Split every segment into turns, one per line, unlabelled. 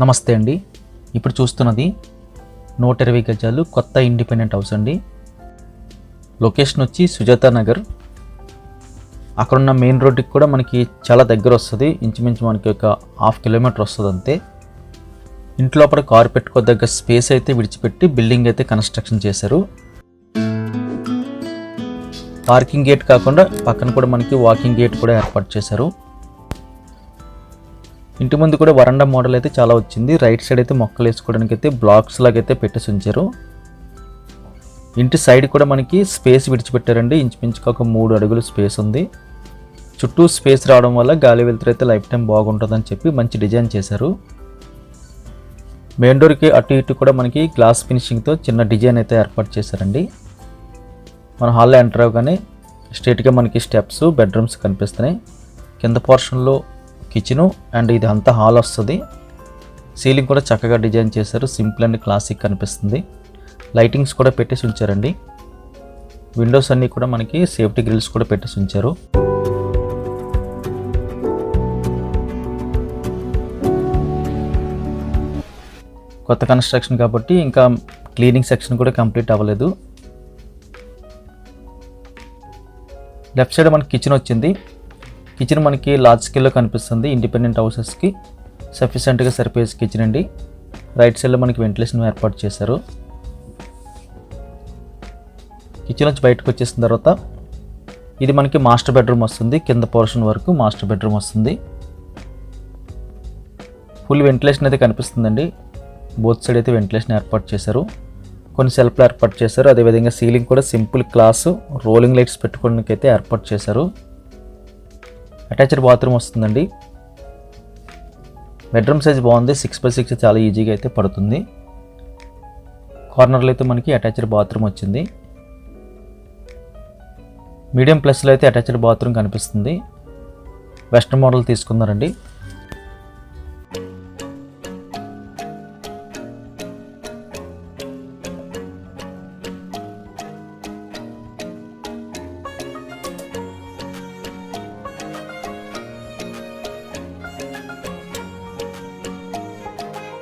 నమస్తే అండి. ఇప్పుడు చూస్తున్నది నూట ఇరవై గజాలు కొత్త ఇండిపెండెంట్ హౌస్ అండి. లొకేషన్ వచ్చి సుజాత నగర్. అక్కడున్న మెయిన్ రోడ్డుకి కూడా మనకి చాలా దగ్గర వస్తుంది. ఇంచుమించు మనకి ఒక హాఫ్ కిలోమీటర్ వస్తుంది అంతే ఇంట్లో లోపల కారు పెట్టుకోదగ్గ స్పేస్ అయితే విడిచిపెట్టి బిల్డింగ్ అయితే కన్స్ట్రక్షన్ చేశారు. పార్కింగ్ గేట్ కాకుండా పక్కన కూడా మనకి వాకింగ్ గేట్ కూడా ఏర్పాటు చేశారు. ఇంటి ముందు కూడా వరండా మోడల్ అయితే చాలా వచ్చింది. రైట్ సైడ్ అయితే మొక్కలు వేసుకోవడానికి అయితే బ్లాక్స్ లాగా అయితే పెట్టేసి ఉంచారు. ఇంటి సైడ్ కూడా మనకి స్పేస్ విడిచిపెట్టారండి. ఇంచుమించుగా ఒక మూడు అడుగుల స్పేస్ ఉంది. చుట్టూ స్పేస్ రావడం వల్ల గాలి వెలుతురు అయితే లైఫ్ టైం బాగుంటుందని చెప్పి మంచి డిజైన్ చేశారు. మెయిన్ డోర్కి అటు ఇటు కూడా మనకి గ్లాస్ ఫినిషింగ్తో చిన్న డిజైన్ అయితే ఏర్పాటు చేశారండి. మన హాల్లో ఎంటర్ అవ్వగానే స్ట్రేట్గా మనకి స్టెప్స్ బెడ్రూమ్స్ కనిపిస్తున్నాయి. కింద పోర్షన్లో కిచెను అండ్ ఇది అంతా హాల్ వస్తుంది. సీలింగ్ కూడా చక్కగా డిజైన్ చేశారు. సింపుల్ అండ్ క్లాసిక్ కనిపిస్తుంది. లైటింగ్స్ కూడా పెట్టేసి ఉంచారండి. విండోస్ అన్నీ కూడా మనకి సేఫ్టీ గ్రిల్స్ కూడా పెట్టేసి ఉంచారు. కొత్త కన్స్ట్రక్షన్ కాబట్టి ఇంకా క్లీనింగ్ సెక్షన్ కూడా కంప్లీట్ అవ్వలేదు. లెఫ్ట్ సైడ్ మనకి కిచెన్ వచ్చింది. కిచెన్ మనకి లార్జ్ స్కేల్లో కనిపిస్తుంది. ఇండిపెండెంట్ హౌసెస్కి సఫిషియెంట్గా సరిపోయే కిచెన్ అండి. రైట్ సైడ్లో మనకి వెంటిలేషన్ ఏర్పాటు చేశారు. కిచెన్ నుంచి బయటకు వచ్చేసిన తర్వాత ఇది మనకి మాస్టర్ బెడ్రూమ్ వస్తుంది. కింద పోర్షన్ వరకు మాస్టర్ బెడ్రూమ్ వస్తుంది. ఫుల్ వెంటిలేషన్ అయితే కనిపిస్తుందండి. బోత్ సైడ్ అయితే వెంటిలేషన్ ఏర్పాటు చేశారు. కొన్ని సెల్ఫ్లు ఏర్పాటు చేశారు. అదేవిధంగా సీలింగ్ కూడా సింపుల్ క్లాసు రోలింగ్ లైట్స్ పెట్టుకోవడానికి అయితే ఏర్పాటు చేశారు. అటాచ్డ్ బాత్రూమ్ వస్తుందండి. బెడ్రూమ్ సైజ్ బాగుంది. సిక్స్ బై సిక్స్ చాలా ఈజీగా అయితే పడుతుంది. కార్నర్లో అయితే మనకి అటాచ్డ్ బాత్రూమ్ వచ్చింది. మీడియం ప్లస్లో అయితే అటాచ్డ్ బాత్రూమ్ కనిపిస్తుంది. వెస్ట్రన్ మోడల్ తీసుకున్నారండి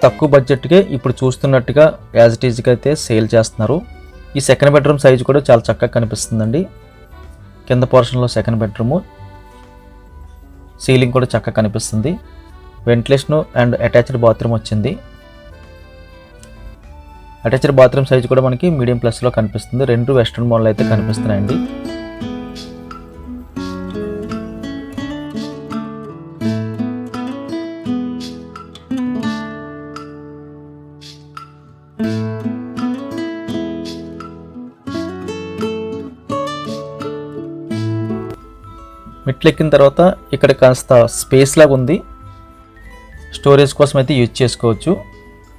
తక్కువ బడ్జెట్కే ఇప్పుడు చూస్తున్నట్టుగా యాజ్ ఇట్ ఈజ్గా అయితే సేల్ చేస్తున్నారు. ఈ సెకండ్ బెడ్రూమ్ సైజు కూడా చాలా చక్కగా కనిపిస్తుందండి. కింద పోర్షన్లో సెకండ్ బెడ్రూము సీలింగ్ కూడా చక్కగా కనిపిస్తుంది. వెంటిలేషన్ అండ్ అటాచ్డ్ బాత్రూమ్ వచ్చింది. అటాచ్డ్ బాత్రూమ్ సైజు కూడా మనకి మీడియం ప్లస్లో కనిపిస్తుంది. రెండు వెస్ట్రన్ మోడల్ అయితే కనిపిస్తున్నాయండి. మెట్లు ఎక్కిన తర్వాత ఇక్కడ కాస్త స్పేస్ లాగా ఉంది. స్టోరేజ్ కోసం అయితే యూజ్ చేసుకోవచ్చు.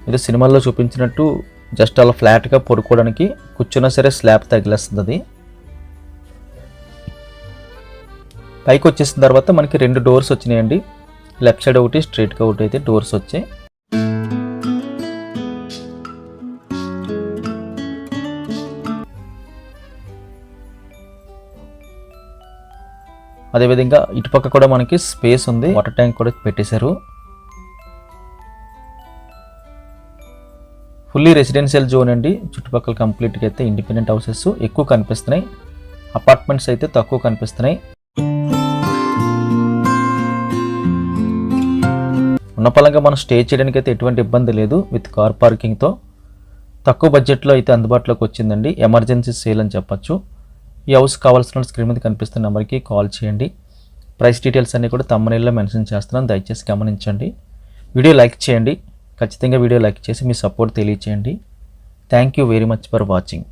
ఇది సినిమాల్లో చూపించినట్టు జస్ట్ అలా ఫ్లాట్గా పడుకోవడానికి కూర్చున్నా సరే స్లాబ్ తగిలేస్తుంది అది. పైకి వచ్చేసిన తర్వాత మనకి రెండు డోర్స్ వచ్చినాయండి. లెఫ్ట్ సైడ్ ఒకటి స్ట్రైట్గా ఒకటి అయితే డోర్స్ వచ్చాయి. అదేవిధంగా ఇటుపక్క కూడా మనకి స్పేస్ ఉంది. వాటర్ ట్యాంక్ కూడా పెట్టేశారు. ఫుల్లీ రెసిడెన్షియల్ జోన్ అండి. చుట్టుపక్కల కంప్లీట్గా అయితే ఇండిపెండెంట్ హౌసెస్ ఎక్కువ కనిపిస్తున్నాయి. అపార్ట్మెంట్స్ అయితే తక్కువ కనిపిస్తున్నాయి. ఉన్నపలంగా మనం స్టే చేయడానికి అయితే ఎటువంటి ఇబ్బంది లేదు విత్ కార్ పార్కింగ్తో తక్కువ బడ్జెట్లో అయితే అందుబాటులోకి వచ్చిందండి. ఎమర్జెన్సీ సేల్ అని చెప్పొచ్చు. ఈ హౌస్ కావాల్సిన స్క్రీన్ మీద కనిపిస్తున్న నెంబర్కి కాల్ చేయండి. ప్రైస్ డీటెయిల్స్ అన్నీ కూడా తమ్మనీళ్ళలో మెన్షన్ చేస్తున్నాను. దయచేసి గమనించండి. వీడియో లైక్ చేయండి. ఖచ్చితంగా వీడియో లైక్ చేసి మీ సపోర్ట్ తెలియచేయండి. Thank you very much for watching